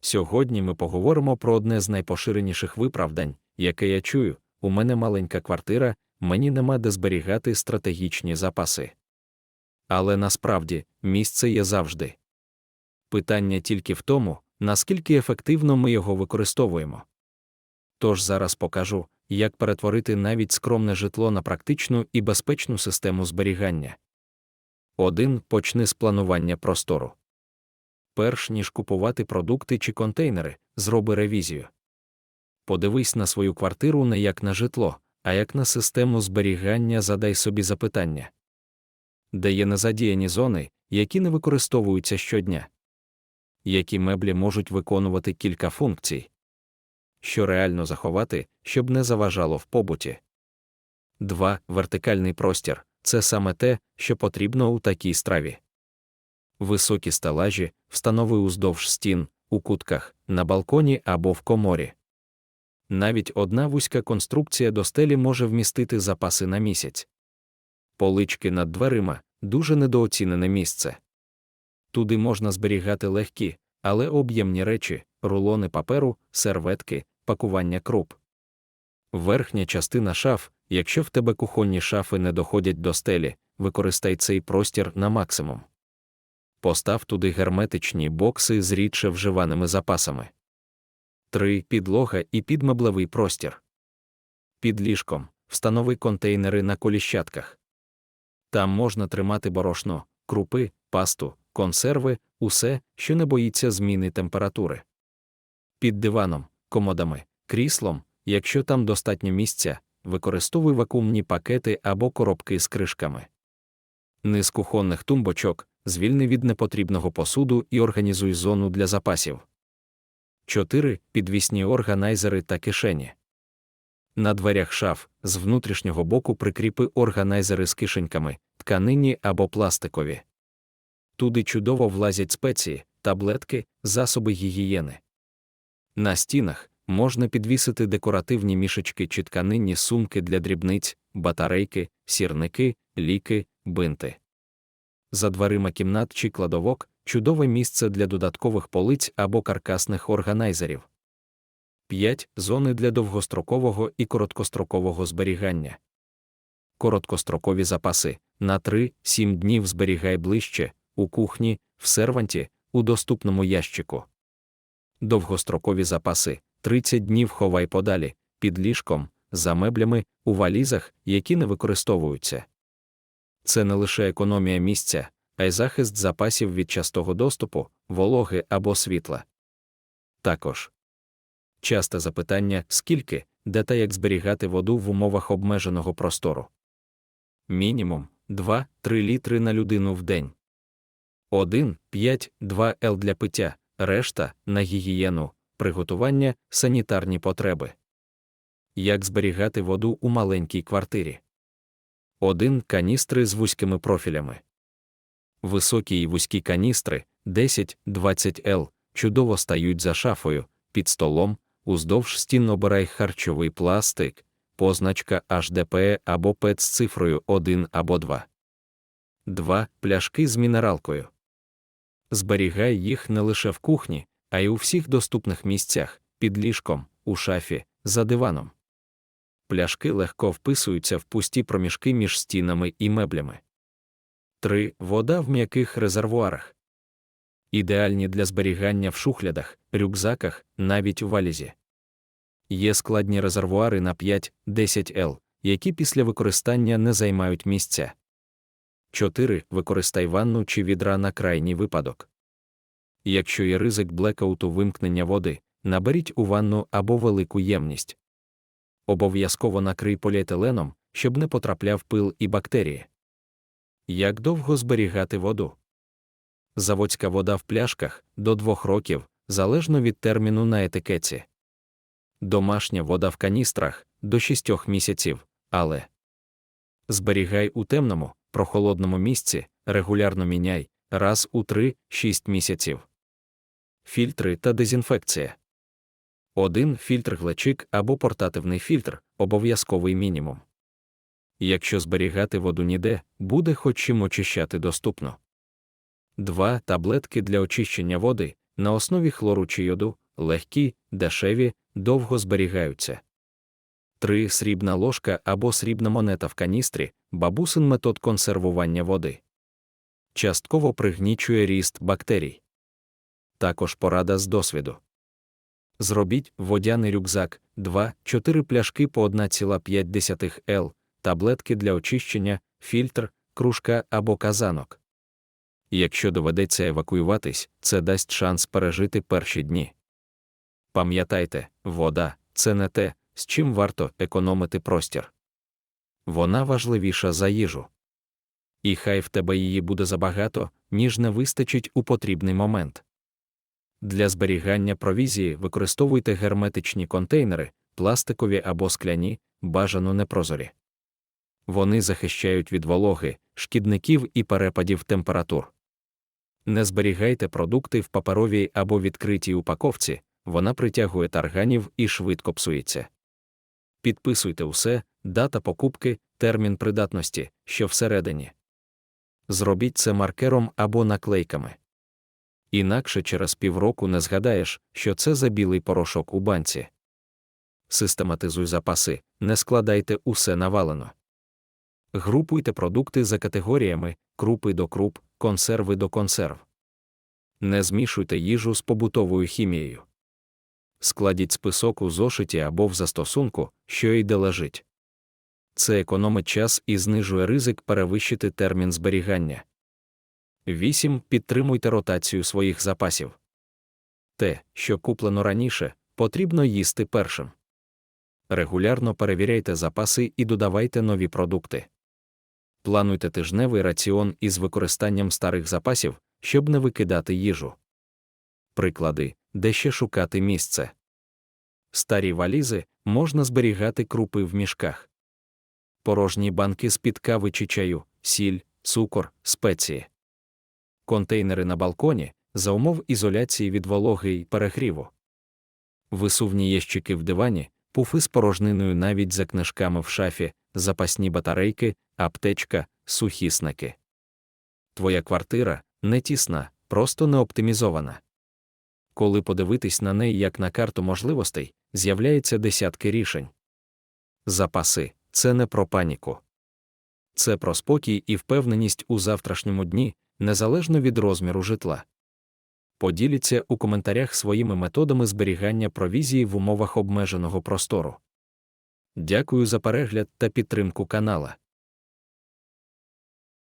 Сьогодні ми поговоримо про одне з найпоширеніших виправдань, яке я чую: у мене маленька квартира, мені нема де зберігати стратегічні запаси. Але насправді місце є завжди. Питання тільки в тому, наскільки ефективно ми його використовуємо. Тож зараз покажу, як перетворити навіть скромне житло на практичну і безпечну систему зберігання. 1. Почни з планування простору. Перш ніж купувати продукти чи контейнери, зроби ревізію. Подивись на свою квартиру не як на житло, а як на систему зберігання, задай собі запитання, де є незадіяні зони, які не використовуються щодня, які меблі можуть виконувати кілька функцій, що реально заховати, щоб не заважало в побуті. 2. Вертикальний простір це саме те, що потрібно у такій страві. Високі стелажі встанови уздовж стін, у кутках, на балконі або в коморі. Навіть одна вузька конструкція до стелі може вмістити запаси на місяць. Полички над дверима дуже недооцінене місце. Туди можна зберігати легкі, але об'ємні речі, рулони паперу, серветки, пакування круп. Верхня частина шаф, якщо в тебе кухонні шафи не доходять до стелі, використай цей простір на максимум. Постав туди герметичні бокси з рідше вживаними запасами. 3. Підлога і підмеблевий простір. Під ліжком встанови контейнери на коліщатках. Там можна тримати борошно, крупи, пасту, консерви, усе, що не боїться зміни температури. Під диваном, комодами, кріслом, якщо там достатньо місця, використовуй вакуумні пакети або коробки з кришками. Низ кухонних тумбочок звільни від непотрібного посуду і організуй зону для запасів. 4. Підвісні органайзери та кишені. На дверях шаф з внутрішнього боку прикріпи органайзери з кишеньками, тканині або пластикові. Туди чудово влазять спеції, таблетки, засоби гігієни. На стінах можна підвісити декоративні мішечки чи тканинні сумки для дрібниць, батарейки, сірники, ліки, бинти. За дверима кімнат чи кладовок чудове місце для додаткових полиць або каркасних органайзерів. 5. Зони для довгострокового і короткострокового зберігання. Короткострокові запаси на 3-7 днів зберігай ближче, у кухні, в серванті, у доступному ящику. Довгострокові запаси 30 днів ховай подалі, під ліжком, за меблями, у валізах, які не використовуються. Це не лише економія місця, а й захист запасів від частого доступу, вологи або світла. Також часте запитання, скільки, де та як зберігати воду в умовах обмеженого простору. Мінімум 2-3 літри на людину в день. 1, 5, 2 Л для пиття, решта на гігієну, приготування, санітарні потреби. Як зберігати воду у маленькій квартирі? 1 каністри з вузькими профілями. Високі й вузькі каністри 10-20 Л чудово стають за шафою, під столом, уздовж стін обирай харчовий пластик, позначка HDPE або ПЕТ з цифрою 1 або 2. 2. Пляшки з мінералкою. Зберігай їх не лише в кухні, а й у всіх доступних місцях, під ліжком, у шафі, за диваном. Пляшки легко вписуються в пусті проміжки між стінами і меблями. 3. Вода в м'яких резервуарах. Ідеальні для зберігання в шухлядах, рюкзаках, навіть у валізі. Є складні резервуари на 5-10 Л, які після використання не займають місця. 4. Використай ванну чи відра на крайній випадок. Якщо є ризик блекауту вимкнення води, наберіть у ванну або велику ємність. Обов'язково накрий поліетиленом, щоб не потрапляв пил і бактерії. Як довго зберігати воду? Заводська вода в пляшках до 2 років, залежно від терміну на етикеті. Домашня вода в каністрах до 6 місяців, але зберігай у темному, прохолодному місці, регулярно міняй раз у 3-6 місяців. Фільтри та дезінфекція. Один фільтр глечик або портативний фільтр обов'язковий мінімум. Якщо зберігати воду ніде, буде хоч чим очищати доступно. 2. Таблетки для очищення води на основі хлору чи йоду, легкі, дешеві, довго зберігаються. 3. Срібна ложка або срібна монета в каністрі бабусин метод консервування води. Частково пригнічує ріст бактерій. Також порада з досвіду. Зробіть водяний рюкзак 2-4 пляшки по 1,5 Л, таблетки для очищення, фільтр, кружка або казанок. Якщо доведеться евакуюватись, це дасть шанс пережити перші дні. Пам'ятайте, вода це не те, з чим варто економити простір. Вона важливіша за їжу. І хай в тебе її буде забагато, ніж не вистачить у потрібний момент. Для зберігання провізії використовуйте герметичні контейнери, пластикові або скляні, бажано непрозорі. Вони захищають від вологи, шкідників і перепадів температур. Не зберігайте продукти в паперовій або відкритій упаковці, вона притягує тарганів і швидко псується. Підписуйте усе, дата покупки, термін придатності, що всередині. Зробіть це маркером або наклейками. Інакше через півроку не згадаєш, що це за білий порошок у банці. Систематизуй запаси, не складайте усе навалено. Групуйте продукти за категоріями крупи до круп, консерви до консерв. Не змішуйте їжу з побутовою хімією. Складіть список у зошиті або в застосунку, що й де лежить. Це економить час і знижує ризик перевищити термін зберігання. 8. Підтримуйте ротацію своїх запасів. Те, що куплено раніше, потрібно їсти першим. Регулярно перевіряйте запаси і додавайте нові продукти. Плануйте тижневий раціон із використанням старих запасів, щоб не викидати їжу. Приклади, де ще шукати місце. Старі валізи можна зберігати крупи в мішках. Порожні банки з-під кави чи чаю, сіль, цукор, спеції. Контейнери на балконі за умов ізоляції від вологи й перегріву. Висувні ящики в дивані, пуфи з порожниною навіть за книжками в шафі, запасні батарейки, аптечка, сухі снеки. Твоя квартира не тісна, просто не оптимізована. Коли подивитись на неї як на карту можливостей, з'являються десятки рішень. Запаси це не про паніку. Це про спокій і впевненість у завтрашньому дні, незалежно від розміру житла. Поділіться у коментарях своїми методами зберігання провізії в умовах обмеженого простору. Дякую за перегляд та підтримку канала.